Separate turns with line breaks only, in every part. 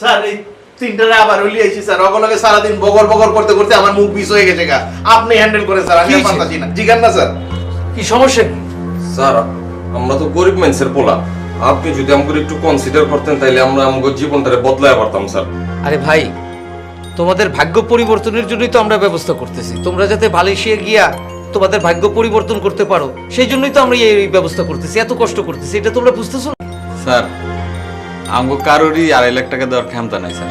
Sir এই তিনটারে আবার হলি আইছি স্যার। অগলকে সারাদিন বগল বগল করতে করতে আমার মুখ বিষ হয়ে গেছে গা। আপনি হ্যান্ডেল করেন স্যার আমি আর পারতাছি না জিগান না স্যার।
কি সমস্যা কি?
স্যার আমরা তো গরিব মানুষের পোলা। আপনি যদি আমাকে একটু কনসিডার করতেন তাইলে আমরা আমাদের জীবনটারে বদলায় পারতাম স্যার।
আরে ভাই তোমাদের ভাগ্য পরিবর্তনের জন্যই তো আমরা ব্যবস্থা করতেছি। তোমরা যাতে মালয়েশিয়া গিয়া তোমাদের ভাগ্য পরিবর্তন করতে পারো সেই জন্যই তো আমরা এই ব্যবস্থা করতেছি। এত কষ্ট করতেছি এটা তোমরা বুঝতেছো না?
স্যার আমাকে কারোরই আড়াই লাখ টাকা দেওয়ার ক্ষমতা নাই স্যার।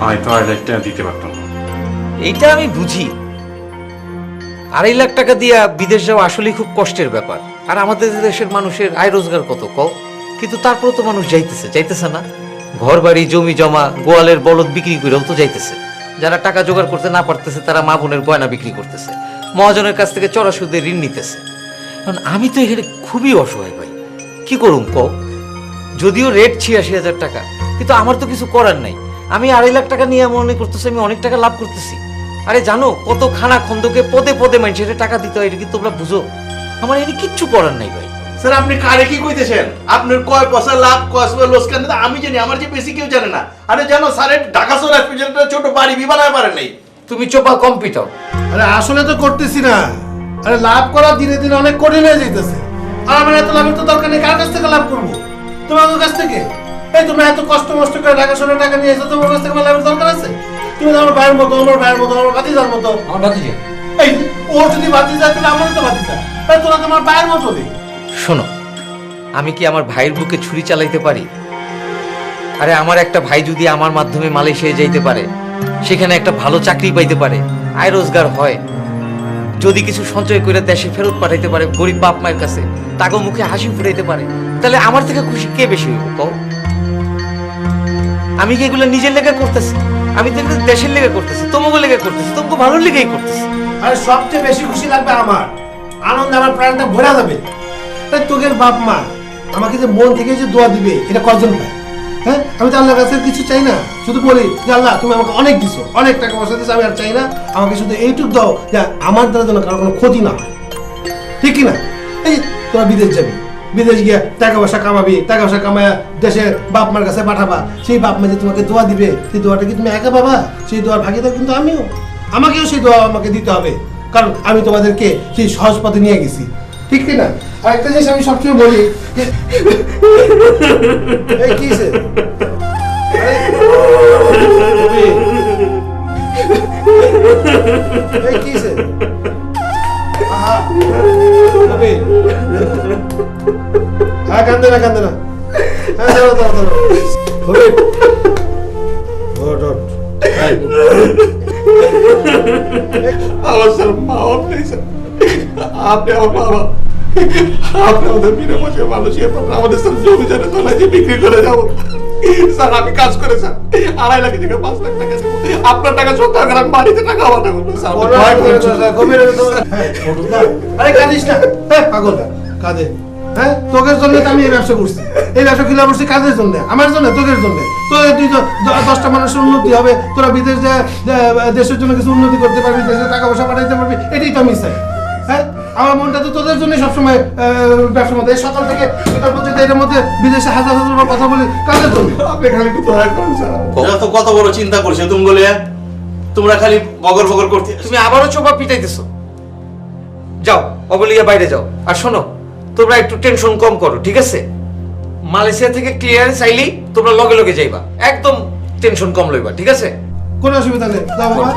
আমি তো আড়াই লাখ টাকা দিতে পারতাম। না
এইটা আমি বুঝি। আড়াই লাখ টাকা দিয়া বিদেশ যাওয়া আসলেই খুব কষ্টের ব্যাপার। আর আমাদের দেশের মানুষের আয় রোজগার কত কও? কিন্তু তারপরে তো মানুষ যাইতেছে যাইতেছে না। ঘর বাড়ি জমি জমা গোয়ালের বলদ বিক্রি করেও তো যাইতেছে। যারা টাকা জোগাড় করতে না পারতেছে তারা মা বোনের গয়না বিক্রি করতেছে। মহাজনের কাছ থেকে চড়া সুদে ঋণ নিতেছে। কারণ আমি তো এখানে খুবই অসহায় ভাই। কি করুম কও? যদিও রেট ছিয়াশি হাজার টাকা কিন্তু আমার তো কিছু করার নাই। আমি আড়াই লাখ টাকা নিয়ে মনে করতেছি আমি অনেক টাকা লাভ করতেছি। আরে জানো কত খানা খন্দকে পদে পদে মানুষের টাকা দিতে হয় এটা কি তোমরা বুঝো? আমার এখানে কিচ্ছু করার নাই ভাই।
স্যার আপনি কারে কি কইতেছেন? আপনার কয় পয়সা লাভ কয় পয়সা লোসকান আমি জানি আমার যে বেশি কেউ জানে না। আরে জানো স্যার ঢাকা শহর হসপিটালটা ছোট বাড়ি বিবানায় পারে নাই।
তুমি চোপা কম্পিউটার।
আরে আসলে তো করতেছি না। আরে লাভ করা দিনে দিনে অনেক কঠিন হয়ে যাইতেছে। আর আমার এত লাভের তো দরকার নেই কার কাছ থেকে লাভ করব? তোমার কাছ থেকে? এই তোমরা এত কষ্ট মষ্ট করে টাকা শোনা টাকা নিয়ে এসো তোমার কাছ থেকে আমার দরকার আছে? তুমি আমার ভাইয়ের মতো আমার ভাইয়ের মতো আমার ভাতিজার মতো।
আমার ভাতিজা?
এই ওর যদি ভাতিজা তাহলে আমারও তো ভাতিজা। তাই তোরা তোমার ভাইয়ের মতো রে।
শোনো আমি কি আমার ভাইয়ের বুকে ছুরি চালাইতে পারি? আরে আমার একটা ভাই যদি আমার মাধ্যমে মালয়েশিয়া যাইতে পারে সেখানে একটা ভালো চাকরি পাইতে পারে আয় রোজগার হয়। যদি কিছু সঞ্চয় করে দেশে ফেরত পাঠাইতে পারে গরিব বাপ মায়ের কাছে তাকেও মুখে হাসি ফুটাইতে পারে। তাহলে আমার থেকে খুশি কে বেশি হইব, কও? আমি কি এগুলো নিজের লেগে করতেছি? আমি তো দেশের লেগে করতেছি তোমাকে লেগে করতেছি তোমাকে ভালো লেগেই করতেছি।
আরে সবচেয়ে বেশি খুশি লাগবে আমার। আনন্দে আমার প্রাণটা ভরা যাবে। তাই তোদের বাপ মা আমাকে যে মন থেকে যে দোয়া দিবে, এটা কজন পায়? হ্যাঁ? আমি তো আল্লাহর কাছে কিছু চাই না। শুধু বলি যে, আল্লাহ, তুমি আমাকে অনেক দিছো, অনেক টাকা পয়সা দিছো, আমি আর চাই না। আমাকে শুধু এইটুকু দাও, যে আমার দ্বারা যেন কারও কোনো ক্ষতি না হয়। ঠিক কি না? এই, তোরা বিদেশ যাবি। বিদেশ গিয়ে টাকা পয়সা কামাবি, টাকা পয়সা কামায় দেশে বাপ মার কাছে পাঠাবা। সেই বাপ মা যে তোমাকে দোয়া দিবে, সেই দোয়াটা কি তুমি একা পাবা? সেই দোয়ার ভাগিদার কিন্তু আমিও। আমাকেও সেই দোয়া আমাকে দিতে হবে। কারণ আমি তোমাদেরকে সেই সহজ পথে নিয়ে গেছি। ঠিক কি না আর একটা জিনিস আমি সবসময় বলি। কি হ্যাঁ কান্দে না কান্দে না। হ্যাঁ দাঁড়াও দাঁড়াও দাঁড়াও রবি। ওঠ, ওঠ।
আমার স্যার মা নেই স্যার আপনি আমার বাবা। আপনি আমাদের বিনা পয়সা মানুষের আমাদের স্যার জমি জানে তোলা যে বিক্রি করে যাব স্যার আমি কাজ করে স্যার। আড়াই লাখ থেকে পাঁচ লাখ টাকা আপনার টাকা সত্তর টাকা আমি বাড়িতে টাকা স্যার।
দাও, গভীরে দাও। হ্যাঁ, ওঠো না। আরে কাঁদিস না। হ্যাঁ পাগল। না কাঁদে হ্যাঁ? তোকের জন্য তো আমি এই ব্যবসা করছি। এই ব্যবসা কিনা করছি কাজের জন্য? আমার জন্য তোকের জন্য। তোদের দ- দশটা মানুষের উন্নতি হবে। তোরা বিদেশ দেশের জন্য কিছু উন্নতি করতে পারবি দেশে টাকা পয়সা পাঠাইতে পারবি এটাই তো আমি চাই। হ্যাঁ? আমার মনটা তো তোদের জন্য সবসময় আহ, ব্যবসার মধ্যে। এই সকাল থেকে বিকাল পর্যন্ত এটার মধ্যে বিদেশে হাজার হাজার কথা বলি কাজের জন্য?
আপনি খালি কত বড় চিন্তা করছে তুমি বলে তোমরা খালি বগর বগর করতে
তুমি আবারও চোপা পিটাইতেছো। যাও অবলিয়া বাইরে যাও। আর শোনো তোমরা একটু টেনশন কম করো ঠিক আছে? মালয়েশিয়া থেকে ক্লিয়ারেন্স আইলি তোমরা লগে লগে যাইবা। একদম টেনশন কম লইবা ঠিক আছে?
কোনো অসুবিধা নেই। যাও বাবা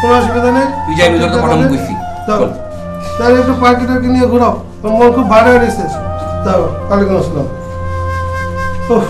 কোনো অসুবিধা নেই।
তুই যাই রোজা তো কথা কইছি। চল।
তাহলে একটু পার্কে টার্কি নিয়ে ঘোরাও। মন খুব ভালো হয়েছে তাও যাও আসলাম উফ।